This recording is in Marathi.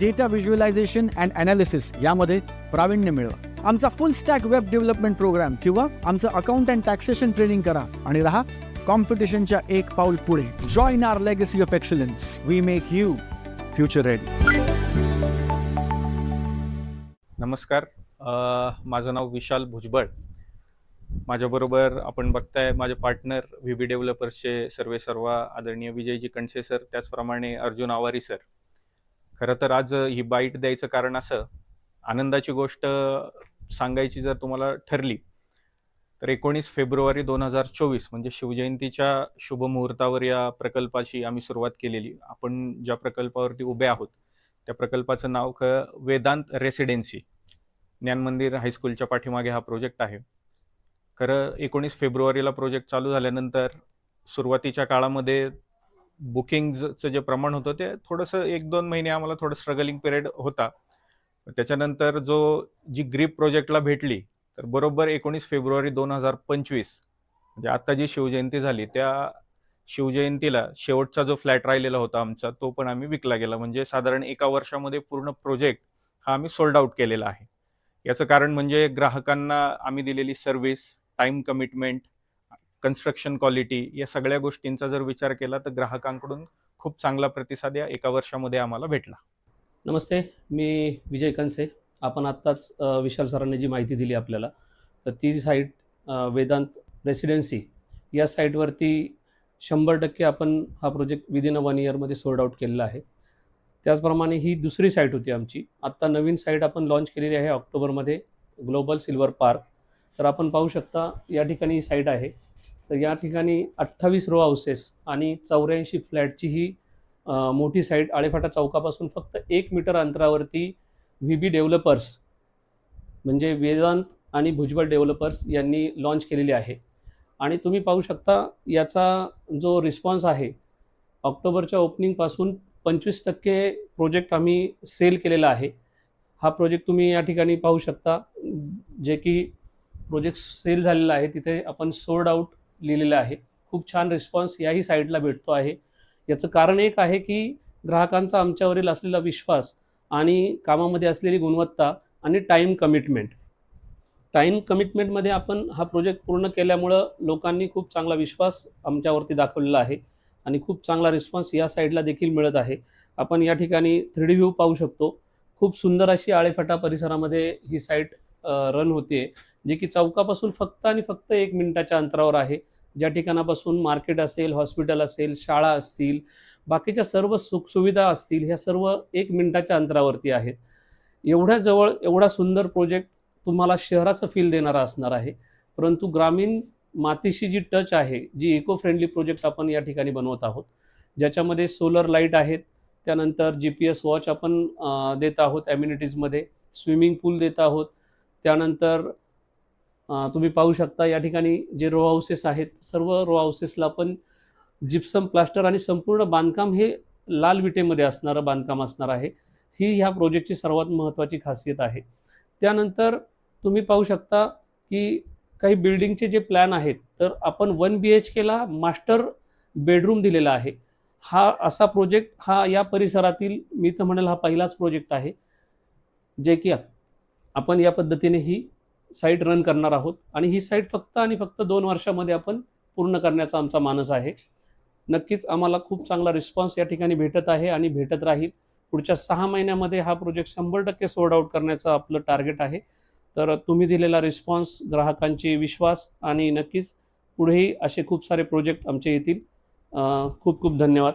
data visualization and analysis यामध्ये प्रावीण्य मिळवा. आमचा full stack web development program किंवा आमचं अकाउंट अँड टॅक्सेशन ट्रेनिंग करा आणि राहा कॉम्पिटिशनच्या एक पाऊल पुढे. Join our legacy of excellence we make you future ready नमस्कार. माझं नाव विशाल भुजबळ. माझ्याबरोबर आपण बघताय माझे पार्टनर व्ही बी डेव्हलपर्सचे सर्वे सर्वा आदरणीय विजयजी कणसे सर त्याचप्रमाणे अर्जुन आवारी सर खरं तर आज ही बाईट द्यायचं कारण असं आनंदाची गोष्ट सांगायची जर तुम्हाला ठरली तर एकोणीस फेब्रुवारी दोन हजार चोवीस म्हणजे शिवजयंतीच्या शुभमुहूर्तावर या प्रकल्पाची आम्ही सुरुवात केलेली. आपण ज्या प्रकल्पावरती उभे आहोत त्या प्रकल्पाचं नाव ख वेदांत रेसिडेन्सी ज्ञान मंदिर हायस्कूलच्या पाठीमागे हा प्रोजेक्ट आहे. खरं एकोणीस फेब्रुवारीला प्रोजेक्ट चालू झाल्यानंतर सुरुवातीच्या काळामध्ये बुकिंगचं जे प्रमाण होतं ते थोडंसं एक दोन महिने आम्हाला थोडं स्ट्रगलिंग पिरियड होता. त्याच्यानंतर जो जी ग्रीप प्रोजेक्टला भेटली तर बरोबर एकोणीस फेब्रुवारी दोन हजार पंचवीस म्हणजे आता जी शिवजयंती झाली त्या शिवजयंतीला शेवटचा जो फ्लॅट राहिलेला होता आमचा तो पण आम्ही विकला गेला. म्हणजे साधारण एका वर्षामध्ये पूर्ण प्रोजेक्ट हा आम्ही सोल्ड आउट केलेला आहे. याचं कारण म्हणजे ग्राहकांना आम्ही दिलेली service time commitment construction quality या सगळ्या गोष्टींचा जर विचार केला तर ग्राहकांकडून खूप चांगला प्रतिसाद या एका वर्षामध्ये आम्हाला भेटला. नमस्ते मी विजय कनसे. आपण आत्ताच विशाल सरांनी जी माहिती दिली आपल्याला तर ती साईट वेदांत रेसिडेन्सी या साईटवरती शंभर टक्के आपण हा प्रोजेक्ट विदिन अ वन इयरमध्ये सोल्ड आउट केलेला आहे. त्याचप्रमाणे ही दुसरी साईट होती आमची. आत्ता नवीन साईट आपण लॉन्च केलेली आहे ऑक्टोबरमध्ये ग्लोबल सिल्वर पार्क तर आपण पाहू शकता या ठिकाणी ही साईट आहे. तर या ठिकाणी अठ्ठावीस रो हाऊसेस आणि चौऱ्याऐंशी फ्लॅटची ही मोठी साईट आळेफाटा चौकापासून फक्त एक मीटर अंतरावरती व्ही बी डेव्हलपर्स म्हणजे वेदांत आणि भुजबळ डेव्हलपर्स यांनी लॉन्च केलेली आहे. आणि तुम्ही पाहू शकता याचा जो रिस्पॉन्स आहे ऑक्टोबरच्या ओपनिंगपासून पंचवीस टक्के प्रोजेक्ट आम्ही सेल केलेला आहे. हा प्रोजेक्ट तुम्ही या ठिकाणी पाहू शकता जे की प्रोजेक्ट सेल झालेला आहे तिथे आपण सोल्ड आउट लिहिलेलं आहे. खूप छान रिस्पॉन्स याही साईडला भेटतो आहे. याचं कारण एक आहे की ग्राहकांचा आमच्यावरील असलेला विश्वास आणि कामामध्ये असलेली गुणवत्ता आणि टाईम कमिटमेंट टाईम कमिटमेंटमध्ये आपण हा प्रोजेक्ट पूर्ण केल्यामुळं लोकांनी खूप चांगला विश्वास आमच्यावरती दाखवलेला आहे आणि खूप चांगला रिस्पॉन्स या साईडला देखील मिळत आहे. आपण या ठिकाणी थ्री डी व्ह्यू पाहू शकतो. खूप सुंदर अशी आळेफाटा परिसरामध्ये ही साईट रन होते जी की चौकापासून फक्त आणि फक्त एक मिनिटाच्या अंतरावर आहे. ज्या ठिकाणापासून मार्केट असेल हॉस्पिटल असेल शाळा असतील बाकीच्या सर्व सुखसुविधा असतील ह्या सर्व एक मिनटाच्या अंतरावरती आहेत. एवढ्या जवळ एवढा सुंदर प्रोजेक्ट तुम्हाला शहराचं फील देणारा असणार आहे. परंतु ग्रामीण मातीशी जी टच आहे जी इको फ्रेंडली प्रोजेक्ट आपण या ठिकाणी बनवत आहोत ज्याच्यामध्ये सोलर लाइट आहेत त्यानंतर जी पी एस वॉच आपण देत आहोत ॲम्युनिटीजमध्ये स्विमिंग पूल देत आहोत त्यानंतर तुम्ही पाहू शकता या ठिकाणी जे रो हाऊसेस आहेत सर्व रो हाऊसेसला पण जिप्सम प्लास्टर आणि संपूर्ण बांधकाम हे लाल विटेमध्ये असणारं बांधकाम असणार आहे. ही ह्या प्रोजेक्टची सर्वात महत्त्वाची खासियत आहे. त्यानंतर तुम्ही पाहू शकता की काही बिल्डिंगचे जे प्लॅन आहेत तर आपण वन बी एच केला मास्टर बेडरूम दिलेला आहे. हा असा प्रोजेक्ट हा या परिसरातील मी तर म्हणेल हा पहिलाच प्रोजेक्ट आहे. जे की आपण या पद्धतीने ही साईट रन करणार आहोत. आणि ही साईट फक्त आणि फक्त दोन वर्षामध्ये आपण पूर्ण करण्याचा आमचा मानस आहे. नक्कीच आम्हाला खूप चांगला रिस्पॉन्स या ठिकाणी भेटत आहे आणि भेटत राहील. पुढच्या सहा महिन्यामध्ये हा प्रोजेक्ट शंभर टक्के सोल्ड आउट करण्याचं आपलं टार्गेट आहे. तर तुम्ही दिलेला रिस्पॉन्स ग्राहकांची विश्वास आणि नक्कीच पुढेही असे खूप सारे प्रोजेक्ट आमचे येतील. खूप खूप धन्यवाद.